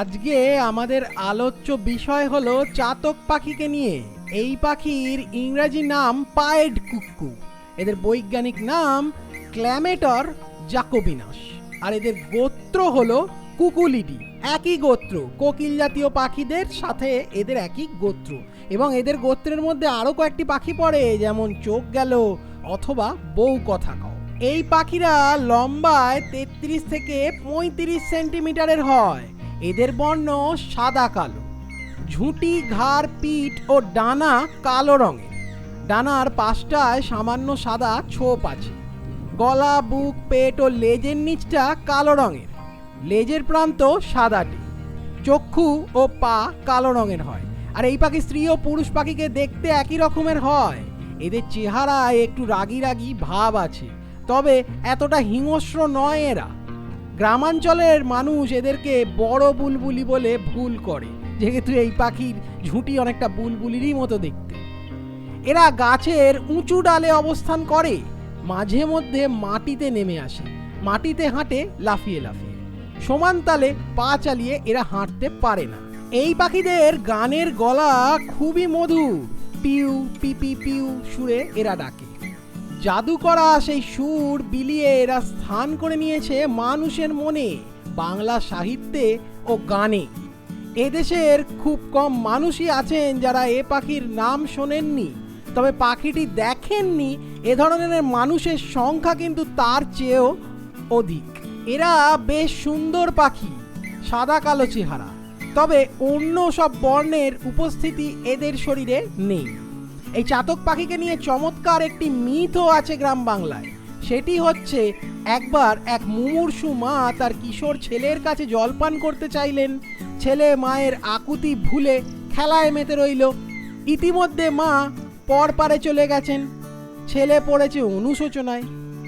আজকে আমাদের আলোচ্য বিষয় হলো চাতক পাখিকে নিয়ে। এই পাখির ইংরাজি নাম পায়েড কুক্কু। এদের বৈজ্ঞানিক নাম ক্ল্যামেটর জাকোবিনাস আর এদের গোত্র হলো কুকুলিডি। একই গোত্র, কোকিল জাতীয় পাখিদের সাথে এদের একই গোত্র। এবং এদের গোত্রের মধ্যে আরও কয়েকটি পাখি পড়ে, যেমন চোখ গেল অথবা বউ কথা কও। এই পাখিরা লম্বায় তেত্রিশ থেকে পঁয়ত্রিশ সেন্টিমিটারের হয়। এদের বর্ণ সাদা কালো। ঝুঁটি, ঘাড়, পিঠ ও ডানা কালো রঙের। ডানার পাশটায় সামান্য সাদা ছোপ আছে। গলা, বুক, পেট ও লেজের নিচটা কালো রঙের। লেজের প্রান্ত সাদাটি। চক্ষু ও পা কালো রঙের হয়। আর এই পাখি স্ত্রী ও পুরুষ পাখিকে দেখতে একই রকমের হয়। এদের চেহারায় একটু রাগি রাগি ভাব আছে। তবে এতটা হিংস্র নয় এরা। গ্রামাঞ্চলের মানুষ এদেরকে বড় বুলবুলি বলে ভুল করে। যেহেতু এই পাখির ঝুঁটি অনেকটা বুলবুলিরই মতো দেখতে। এরা গাছের উঁচু ডালে অবস্থান করে, মাঝে মধ্যে মাটিতে নেমে আসে। মাটিতে হাঁটে, লাফিয়ে লাফিয়ে। সমান তালে পা চালিয়ে এরা হাঁটতে পারে না। এই পাখিদের গানের গলা খুবই মধুর। পিউ, পিপি, পিউ সুরে এরা ডাকে। জাদু করা সেই সুর বিলিয়ে এরা স্থান করে নিয়েছে মানুষের মনে, বাংলা সাহিত্যে ও গানে। এদেশের খুব কম মানুষই আছেন যারা এ পাখির নাম শোনেননি। তবে পাখিটি দেখেননি, এ ধরনের মানুষের সংখ্যা কিন্তু তার চেয়েও অধিক। এরা বেশ সুন্দর পাখি, সাদা কালো চেহারা। তবে অন্য সব বর্ণের উপস্থিতি এদের শরীরে নেই। এই চাতক পাখিকে নিয়ে চমৎকার একটি মিথও আছে গ্রাম বাংলায়। সেটি হচ্ছে, একবার এক মুমূর্ষু মা তার কিশোর ছেলের কাছে জলপান করতে চাইলেন। ছেলে মায়ের আকুতি ভুলে খেলায় মেতে রইল। ইতিমধ্যে মা পরপারে চলে গেছেন। ছেলে পড়েছে অনুশোচনায়।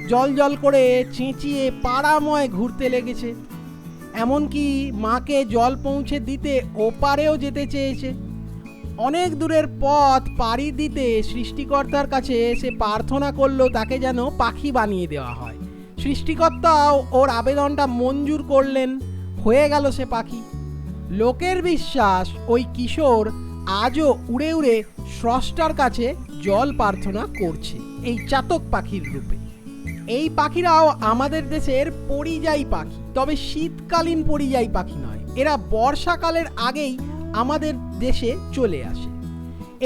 জল জল করে চেঁচিয়ে পাড়াময় ঘুরতে লেগেছে। এমনকি মাকে জল পৌঁছে দিতে ওপারেও যেতে চেয়েছে। অনেক দূরের পথ পাড়ি দিতে সৃষ্টিকর্তার কাছে সে প্রার্থনা করল তাকে যেন পাখি বানিয়ে দেওয়া হয়। সৃষ্টিকর্তাও ওর আবেদনটা মঞ্জুর করলেন। হয়ে গেল সে পাখি। লোকের বিশ্বাস, ওই কিশোর আজও উড়ে উড়ে স্রষ্টার কাছে জল প্রার্থনা করছে, এই চাতক পাখির রূপে। এই পাখিরাও আমাদের দেশের পরিযায়ী পাখি, তবে শীতকালীন পরিযায়ী পাখি নয়। এরা বর্ষাকালের আগেই আমাদের দেশে চলে আসে।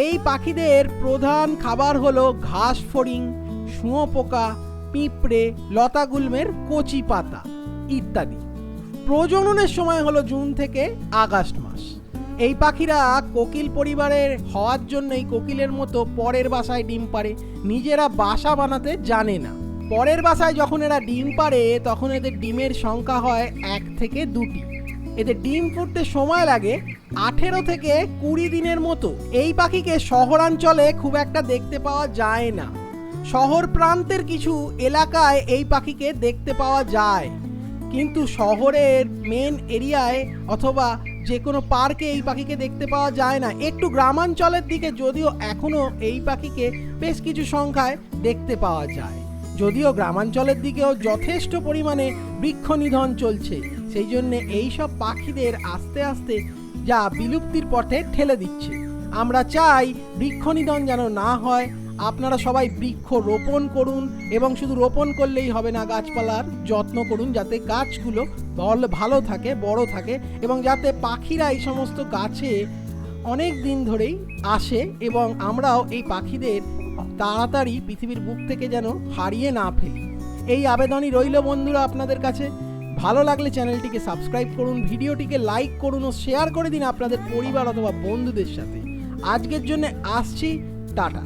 এই পাখিদের প্রধান খাবার হলো ঘাস ফড়িং শুঁয়োপোকা পিঁপড়ে লতাগুল্মের কচি পাতা ইত্যাদি। প্রজননের সময় হলো জুন থেকে আগস্ট মাস। এই পাখিরা কোকিল পরিবারের হওয়ার জন্যই কোকিলের মতো পরের বাসায় ডিম পাড়ে। নিজেরা বাসা বানাতে জানে না। পরের বাসায় যখন এরা ডিম পাড়ে, তখন এদের ডিমের সংখ্যা হয় এক থেকে দুটি। এদের ডিম ফুটতে সময় লাগে আঠেরো থেকে কুড়ি দিনের মতো। এই পাখিকে শহরাঞ্চলে খুব একটা দেখতে পাওয়া যায় না। শহর প্রান্তের কিছু এলাকায় এই পাখিকে দেখতে পাওয়া যায়। কিন্তু শহরের মেন এরিয়ায় অথবা যে কোনো পার্কে এই পাখিকে দেখতে পাওয়া যায় না। একটু গ্রামাঞ্চলের দিকে যদিও এখনও এই পাখিকে বেশ কিছু সংখ্যায় দেখতে পাওয়া যায়। যদিও গ্রামাঞ্চলের দিকেও যথেষ্ট পরিমাণে বৃক্ষ নিধন চলছে। সেই জন্যে এই সব পাখিদের আস্তে আস্তে যা বিলুপ্তির পথে ঠেলে দিচ্ছে। আমরা চাই বৃক্ষ নিধন যেন না হয়। আপনারা সবাই বৃক্ষ রোপণ করুন এবং শুধু রোপণ করলেই হবে না, গাছপালার যত্ন করুন যাতে গাছগুলো ভালো থাকে, বড় থাকে এবং যাতে পাখিরা এই সমস্ত গাছে অনেক দিন ধরেই আসে এবং আমরাও এই পাখিদের তাড়াতাড়ি পৃথিবীর বুক থেকে যেন হারিয়ে না ফেলি। এই আবেদনই রইল বন্ধুরা আপনাদের কাছে। ভালো লাগলে চ্যানেলটিকে সাবস্ক্রাইব করুন, ভিডিওটিকে লাইক করুন ও শেয়ার করে দিন আপনাদের পরিবার অথবা বন্ধুদের সাথে। আজকের জন্য আসছি, টাটা।